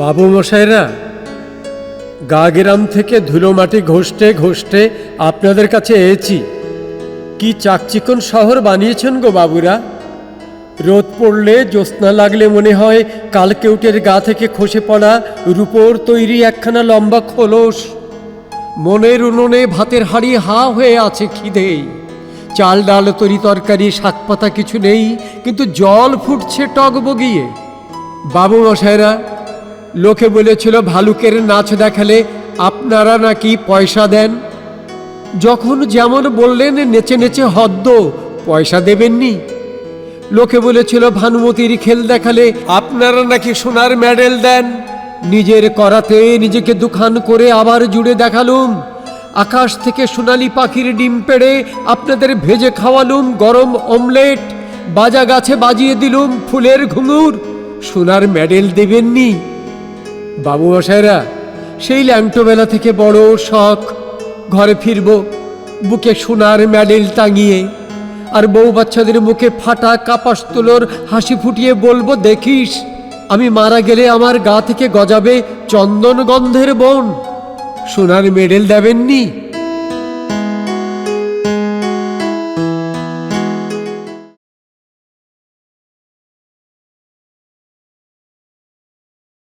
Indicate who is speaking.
Speaker 1: বাবু মশাইরা গা গ্রাম থেকে ধুলো মাটি ঘষতে ঘষতে আপনাদের কাছে এসেছি। কি চাকচিকন শহর বানিয়েছেন গো বাবুরা? রোদ পড়লে জ্যোৎস্না লাগলে মনে হয় কালকেউটের গা থেকে খসে পড়া রূপোর তৈরি একখানা লম্বা খোলস। মনের উনুনে ভাতের হাড়ি হা হয়ে আছে খিদেই চাল ডাল, তরি তরকারি, শাক পাতা কিছু নেই, কিন্তু জল ফুটছে টক বগিয়ে বাবু মশাইরা লোকে বলেছিল, ভালুকের নাচ দেখালে আপনারা নাকি পয়সা দেন? যখন যেমন বললেন, নেচে নেচে হদ্দ, পয়সা দেবেননি। লোকে বলেছিল, ভানুমতির খেল দেখালে আপনারা নাকি সোনার মেডেল দেন? নিজের করাতে নিজেকে দুখান করে আবার জুড়ে দেখালুম। আকাশ থেকে সোনালি পাখির ডিম পেড়ে আপনাদের ভেজে খাওয়ালুম গরম অমলেট। বাজা গাছে বাজিয়ে দিলুম ফুলের ঘুঙুর। সোনার মেডেল দেবেননি। বাবু মশাইরা, সেই ল্যাংটোবেলা থেকে বড় শখ। ঘরে ফিরব, বুকে সোনার মেডেল টাঙিয়ে, আর বউ বাচ্চাদের মুখে ফাটা কাপাস তুলোর হাসি ফুটিয়ে বলব, দেখিস, আমি মারা গেলে আমার গা থেকে গজাবে চন্দন গন্ধের বন। সোনার মেডেল দেবেননি?